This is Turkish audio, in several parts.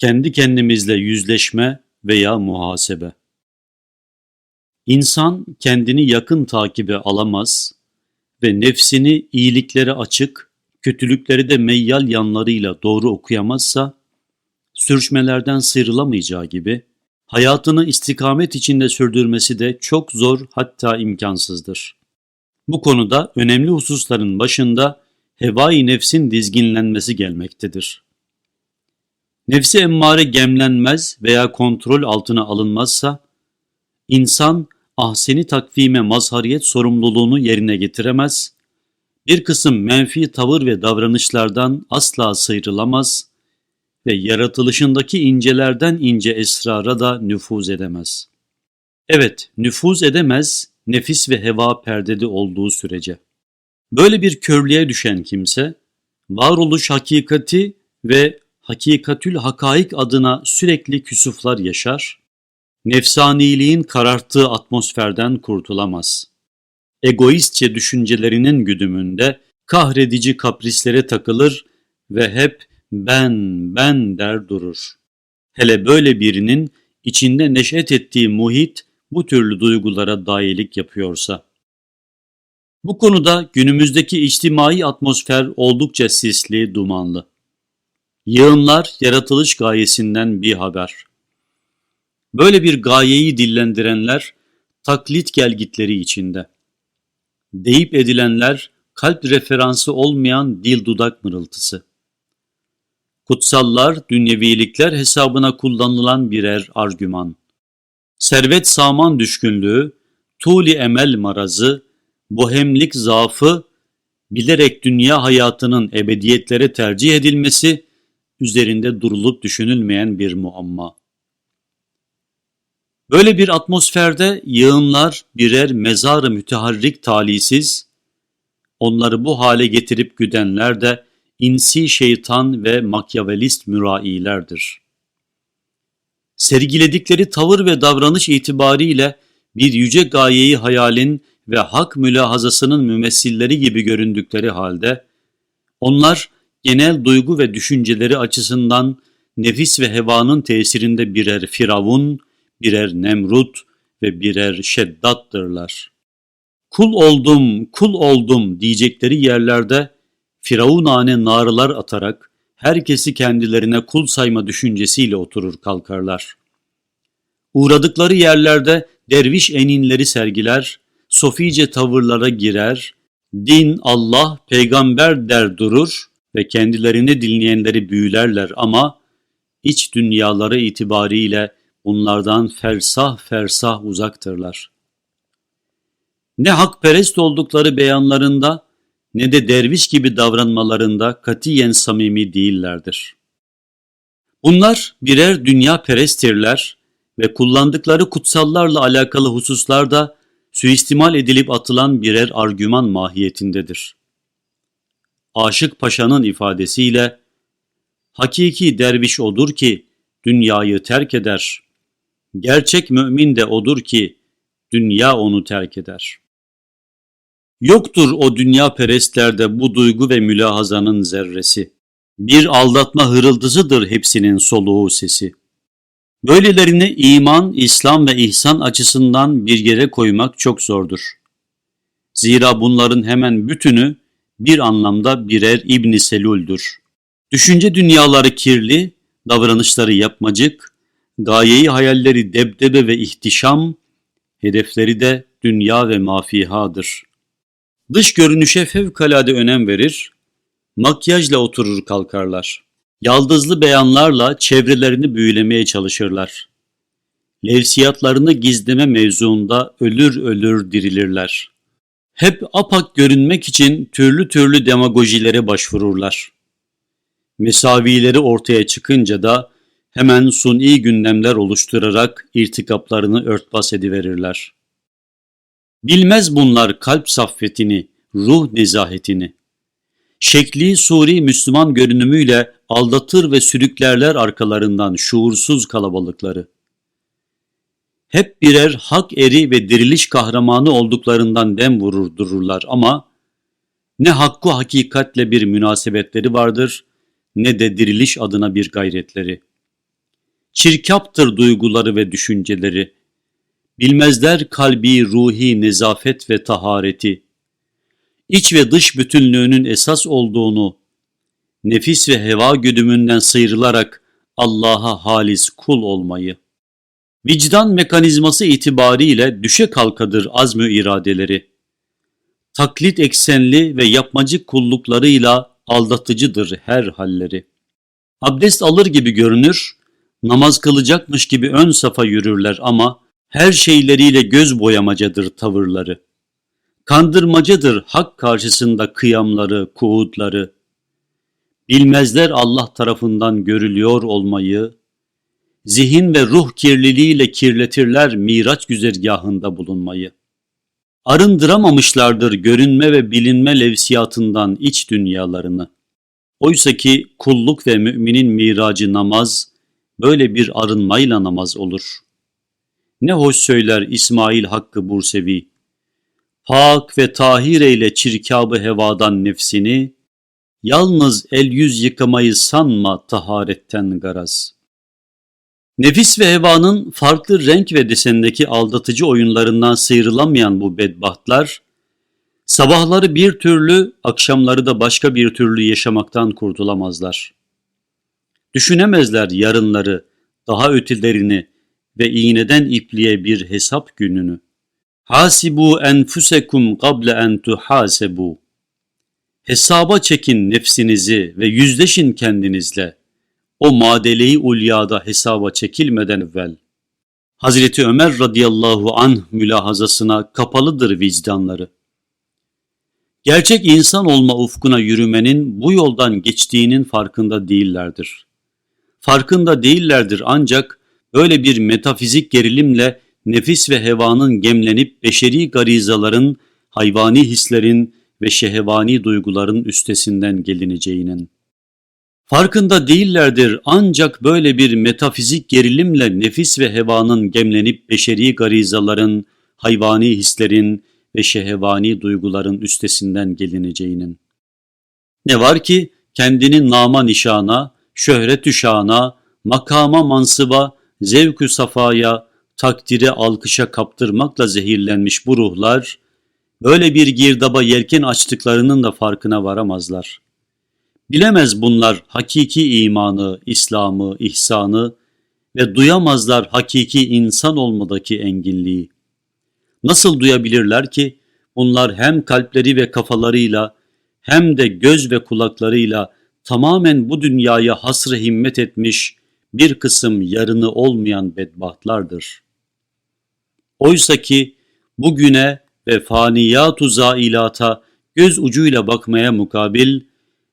kendi kendimizle yüzleşme veya muhasebe. İnsan kendini yakın takibe alamaz ve nefsini iyiliklere açık, kötülükleri de meyyal yanlarıyla doğru okuyamazsa, sürçmelerden sıyrılamayacağı gibi, hayatını istikamet içinde sürdürmesi de çok zor hatta imkansızdır. Bu konuda önemli hususların başında hevai nefsin dizginlenmesi gelmektedir. Nefsi emmare gemlenmez veya kontrol altına alınmazsa, insan ahseni takvime mazhariyet sorumluluğunu yerine getiremez, bir kısım menfi tavır ve davranışlardan asla sıyrılamaz ve yaratılışındaki incelerden ince esrara da nüfuz edemez. Evet, nüfuz edemez nefis ve heva perdede olduğu sürece. Böyle bir körlüğe düşen kimse, varoluş hakikati ve hakikatül hakaik adına sürekli küsuflar yaşar, nefsaniliğin kararttığı atmosferden kurtulamaz. Egoistçe düşüncelerinin güdümünde kahredici kaprislere takılır ve hep ben, ben der durur. Hele böyle birinin içinde neşet ettiği muhit bu türlü duygulara dayilik yapıyorsa. Bu konuda günümüzdeki içtimai atmosfer oldukça sisli, dumanlı. Yığınlar yaratılış gayesinden bir haber. Böyle bir gayeyi dillendirenler taklit gelgitleri içinde. Deyip edilenler kalp referansı olmayan dil dudak mırıltısı. Kutsallar, dünyevilikler hesabına kullanılan birer argüman. Servet saman düşkünlüğü, tuli emel marazı, bohemlik zaafı, bilerek dünya hayatının ebediyetlere tercih edilmesi, üzerinde durulup düşünülmeyen bir muamma. Böyle bir atmosferde yığınlar birer mezarı müteharrik talisiz, onları bu hale getirip güdenler de insi şeytan ve makyavelist mürailerdir. Sergiledikleri tavır ve davranış itibariyle bir yüce gayeyi hayalin ve hak mülahazasının mümessilleri gibi göründükleri halde, onlar genel duygu ve düşünceleri açısından nefis ve hevanın tesirinde birer firavun, birer nemrut ve birer şeddattırlar. Kul oldum, kul oldum diyecekleri yerlerde firavunane narılar atarak herkesi kendilerine kul sayma düşüncesiyle oturur kalkarlar. Uğradıkları yerlerde derviş eninleri sergiler, sofice tavırlara girer, din, Allah, peygamber der durur ve kendilerini dinleyenleri büyülerler ama iç dünyaları itibariyle bunlardan fersah fersah uzaktırlar. Ne hakperest oldukları beyanlarında ne de derviş gibi davranmalarında katiyen samimi değillerdir. Bunlar birer dünya perestirler ve kullandıkları kutsallarla alakalı hususlarda suistimal edilip atılan birer argüman mahiyetindedir. Aşık Paşa'nın ifadesiyle, Hakiki derviş odur ki dünyayı terk eder. Gerçek mümin de odur ki dünya onu terk eder. Yoktur o dünya perestlerde bu duygu ve mülahazanın zerresi. Bir aldatma hırıldızıdır hepsinin soluğu sesi. Böylelerini iman, İslam ve ihsan açısından bir yere koymak çok zordur. Zira bunların hemen bütünü bir anlamda birer İbni Selul'dür. Düşünce dünyaları kirli, davranışları yapmacık, gayeyi hayalleri debdebe ve ihtişam, hedefleri de dünya ve mafihadır. Dış görünüşe fevkalade önem verir, makyajla oturur kalkarlar. Yaldızlı beyanlarla çevrelerini büyülemeye çalışırlar. Levsiyatlarını gizleme mevzuunda ölür ölür dirilirler. Hep apak görünmek için türlü türlü demagojilere başvururlar. Mesavileri ortaya çıkınca da hemen suni gündemler oluşturarak irtikaplarını örtbas ediverirler. Bilmez bunlar kalp saffetini, ruh nezahetini. Şekli suri Müslüman görünümüyle aldatır ve sürüklerler arkalarından şuursuz kalabalıkları. Hep birer hak eri ve diriliş kahramanı olduklarından dem vurur dururlar ama ne hakkı hakikatle bir münasebetleri vardır ne de diriliş adına bir gayretleri. Çirkaptır duyguları ve düşünceleri. Bilmezler kalbi ruhi nezafet ve tahareti. İç ve dış bütünlüğünün esas olduğunu, nefis ve heva güdümünden sıyrılarak Allah'a halis kul olmayı. Vicdan mekanizması itibariyle düşe kalkadır azmü iradeleri. Taklit eksenli ve yapmacık kulluklarıyla aldatıcıdır her halleri. Abdest alır gibi görünür, namaz kılacakmış gibi ön safa yürürler ama her şeyleriyle göz boyamacadır tavırları. Kandırmacadır hak karşısında kıyamları, kuğutları. Bilmezler Allah tarafından görülüyor olmayı, zihin ve ruh kirliliğiyle kirletirler miraç güzergahında bulunmayı. Arındıramamışlardır görünme ve bilinme levsiyatından iç dünyalarını. Oysa ki kulluk ve müminin miracı namaz, böyle bir arınmayla namaz olur. Ne hoş söyler İsmail Hakkı Bursevi, Pak ve tahir eyle çirkabı hevadan nefsini, yalnız el yüz yıkamayı sanma taharetten garaz.'' Nefis ve hevanın farklı renk ve desendeki aldatıcı oyunlarından sıyrılamayan bu bedbahtlar, sabahları bir türlü, akşamları da başka bir türlü yaşamaktan kurtulamazlar. Düşünemezler yarınları, daha ötelerini ve iğneden ipliğe bir hesap gününü. Hasibu enfusekum qable en tuhasebu. Hesaba çekin nefsinizi ve yüzleşin kendinizle o madeleyi ulyada hesaba çekilmeden evvel. Hazreti Ömer radıyallahu anh mülahazasına kapalıdır vicdanları. Gerçek insan olma ufkuna yürümenin bu yoldan geçtiğinin farkında değillerdir. Farkında değillerdir ancak böyle bir metafizik gerilimle nefis ve hevanın gemlenip beşeri garizaların, hayvani hislerin ve şehvani duyguların üstesinden gelineceğinin. Farkında değillerdir ancak böyle bir metafizik gerilimle nefis ve hevanın gemlenip beşeri garizaların, hayvani hislerin ve şehvani duyguların üstesinden gelineceğinin. Ne var ki kendini nama nişana, şöhret şana, makama mansıba, zevkü safaya, takdire alkışa kaptırmakla zehirlenmiş bu ruhlar, böyle bir girdaba yelken açtıklarının da farkına varamazlar.'' Bilemez bunlar hakiki imanı, İslam'ı, ihsanı ve duyamazlar hakiki insan olmadaki enginliği. Nasıl duyabilirler ki bunlar hem kalpleri ve kafalarıyla hem de göz ve kulaklarıyla tamamen bu dünyaya hasrı himmet etmiş bir kısım yarını olmayan bedbahtlardır. Oysa ki bugüne ve faniyat-u zailata göz ucuyla bakmaya mukabil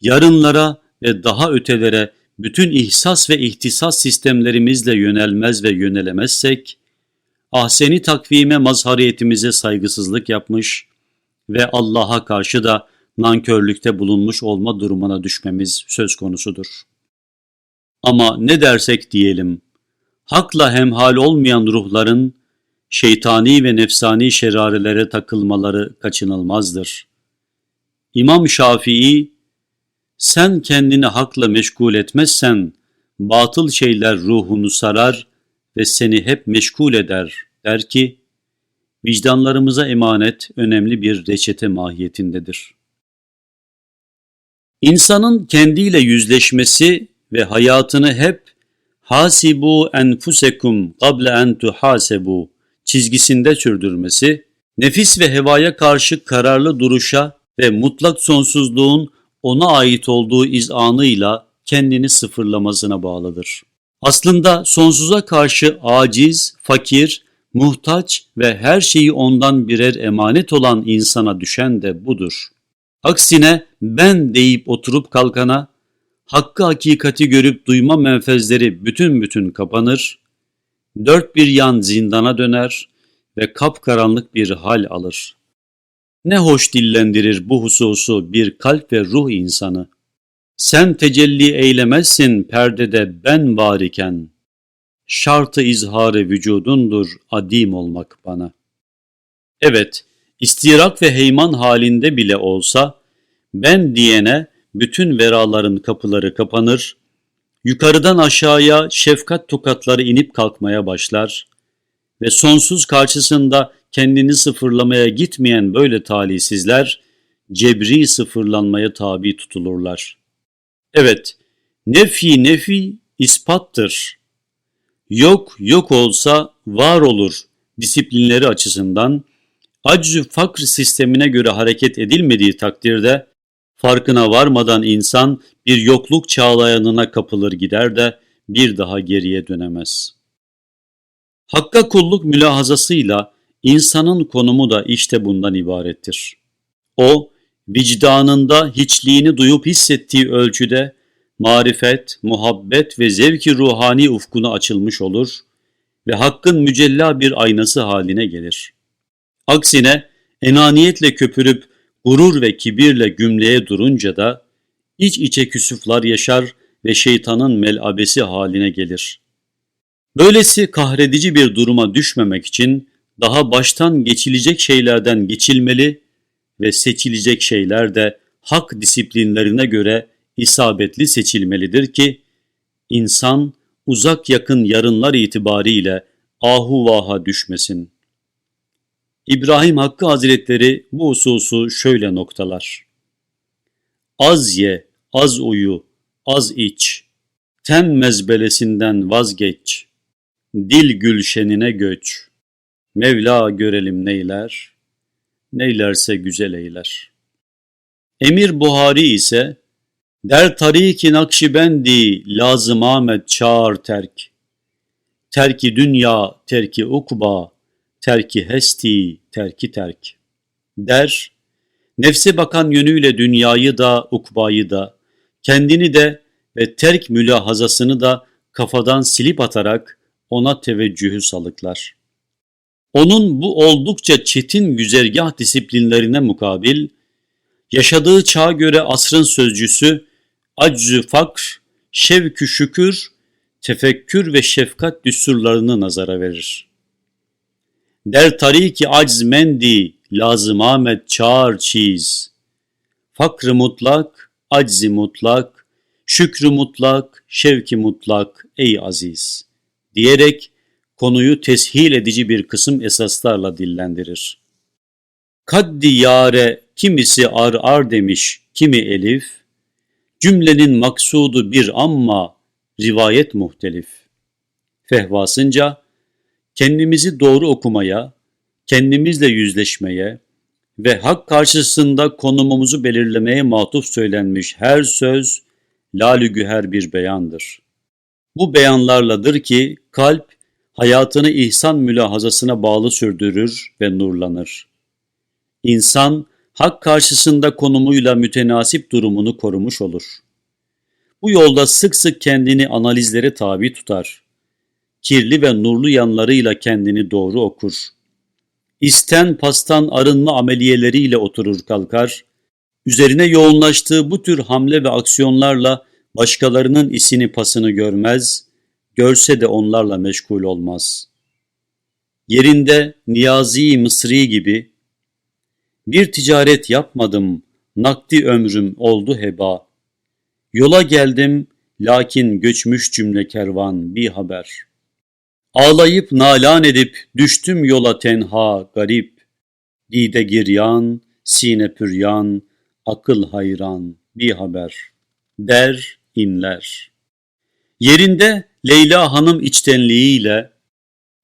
yarınlara ve daha ötelere bütün ihsas ve ihtisas sistemlerimizle yönelmez ve yönelemezsek, ahseni takvime mazhariyetimize saygısızlık yapmış ve Allah'a karşı da nankörlükte bulunmuş olma durumuna düşmemiz söz konusudur. Ama ne dersek diyelim, hakla hemhal olmayan ruhların şeytani ve nefsani şerarelere takılmaları kaçınılmazdır. İmam Şafii sen kendini hakla meşgul etmezsen, batıl şeyler ruhunu sarar ve seni hep meşgul eder, der ki, vicdanlarımıza emanet önemli bir reçete mahiyetindedir. İnsanın kendiyle yüzleşmesi ve hayatını hep hasibu enfusekum qable en tuhasebu çizgisinde sürdürmesi, nefis ve hevaya karşı kararlı duruşa ve mutlak sonsuzluğun ona ait olduğu izanıyla kendini sıfırlamasına bağlıdır. Aslında sonsuza karşı aciz, fakir, muhtaç ve her şeyi ondan birer emanet olan insana düşen de budur. Aksine ben deyip oturup kalkana, hakkı hakikati görüp duyma menfezleri bütün bütün kapanır, dört bir yan zindana döner ve kapkaranlık bir hal alır. Ne hoş dillendirir bu hususu bir kalp ve ruh insanı. Sen tecelli eylemezsin perdede ben var iken. Şartı izharı vücudundur adim olmak bana. Evet, istirak ve heyman halinde bile olsa, ben diyene bütün veraların kapıları kapanır, Yukarıdan aşağıya şefkat tokatları inip kalkmaya başlar ve sonsuz karşısında kendini sıfırlamaya gitmeyen böyle talihsizler cebri sıfırlanmaya tabi tutulurlar. Evet, nefi nefi ispattır. Yok yok olsa var olur disiplinleri açısından acz fakr sistemine göre hareket edilmediği takdirde farkına varmadan insan bir yokluk çağlayanına kapılır gider de bir daha geriye dönemez. Hakka kulluk mülahazasıyla insanın konumu da işte bundan ibarettir. O, vicdanında hiçliğini duyup hissettiği ölçüde marifet, muhabbet ve zevki ruhani ufkuna açılmış olur ve hakkın mücella bir aynası haline gelir. Aksine enaniyetle köpürüp gurur ve kibirle gümleye durunca da iç içe küsuflar yaşar ve şeytanın melabesi haline gelir. Böylesi kahredici bir duruma düşmemek için daha baştan geçilecek şeylerden geçilmeli ve seçilecek şeyler de hak disiplinlerine göre isabetli seçilmelidir ki insan uzak yakın yarınlar itibariyle ahuvaha düşmesin. İbrahim Hakkı Hazretleri bu hususu şöyle noktalar. Az ye, az uyu, az iç, ten mezbelesinden vazgeç, dil gülşenine göç, Mevla görelim neyler, neylerse güzel eyler. Emir Buhari ise Der tariki nakşibendi lazım Ahmet çağır terk. Terki dünya, terki ukba, terki hesti, terki terk. Der, nefse bakan yönüyle dünyayı da, ukbayı da, kendini de ve terk mülahazasını da kafadan silip atarak ona teveccühü salıklar. Onun bu oldukça çetin güzergah disiplinlerine mukabil, yaşadığı çağa göre asrın sözcüsü aczü fakr, şevkü şükür, tefekkür ve şefkat düsturlarını nazara verir. Der tariki acz mendi, lazım Ahmet çağır çiz. Fakrı mutlak, aczi mutlak, şükrü mutlak, şevki mutlak ey aziz diyerek konuyu teshil edici bir kısım esaslarla dillendirir. Kaddi yare kimisi ar ar demiş, kimi elif, Cümlenin maksudu bir ama rivayet muhtelif. Fehvasınca kendimizi doğru okumaya, kendimizle yüzleşmeye ve hak karşısında konumumuzu belirlemeye matuf söylenmiş her söz lalü güher bir beyandır. Bu beyanlarladır ki kalp hayatını ihsan mülahazasına bağlı sürdürür ve nurlanır. İnsan hak karşısında konumuyla mütenasip durumunu korumuş olur. Bu yolda sık sık kendini analizlere tabi tutar. Kirli ve nurlu yanlarıyla kendini doğru okur. İsten pastan arınma ameliyeleriyle oturur kalkar. Üzerine yoğunlaştığı bu tür hamle ve aksiyonlarla başkalarının isini pasını görmez, görse de onlarla meşgul olmaz. Yerinde Niyazi Mısri gibi bir ticaret yapmadım, nakdi ömrüm oldu heba. Yola geldim, lakin göçmüş cümle kervan bir haber. Ağlayıp nalan edip düştüm yola tenha garip. Dide giryan, sine püryan, akıl hayran bir haber. Der inler. Yerinde Leyla Hanım içtenliğiyle,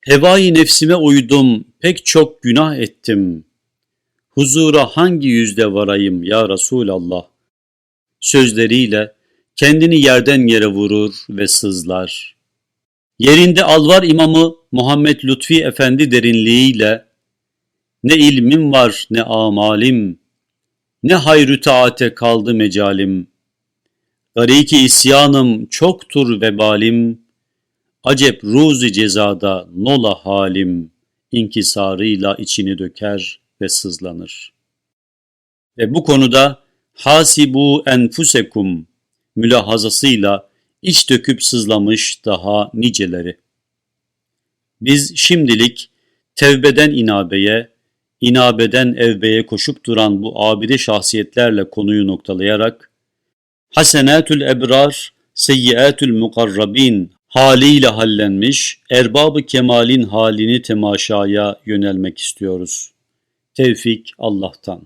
Hevai nefsime uydum, pek çok günah ettim.'' huzura hangi yüzde varayım ya Resulallah? Sözleriyle kendini yerden yere vurur ve sızlar. Yerinde Alvar imamı Muhammed Lütfi Efendi derinliğiyle ne ilmim var ne amalim, ne hayrü taate kaldı mecalim. Gariki isyanım çoktur vebalim, acep ruzi cezada nola halim, inkisarıyla içini döker.'' ve sızlanır. Ve bu konuda hasibu enfusekum mülahazasıyla iç döküp sızlamış daha niceleri. Biz şimdilik tevbeden inabeye, inabeden evbeye koşup duran bu abide şahsiyetlerle konuyu noktalayarak Hasenatül Ebrar seyyiatül mukarrabin haliyle hallenmiş, erbabı kemalin halini temaşaya yönelmek istiyoruz. Tevfik Allah'tan.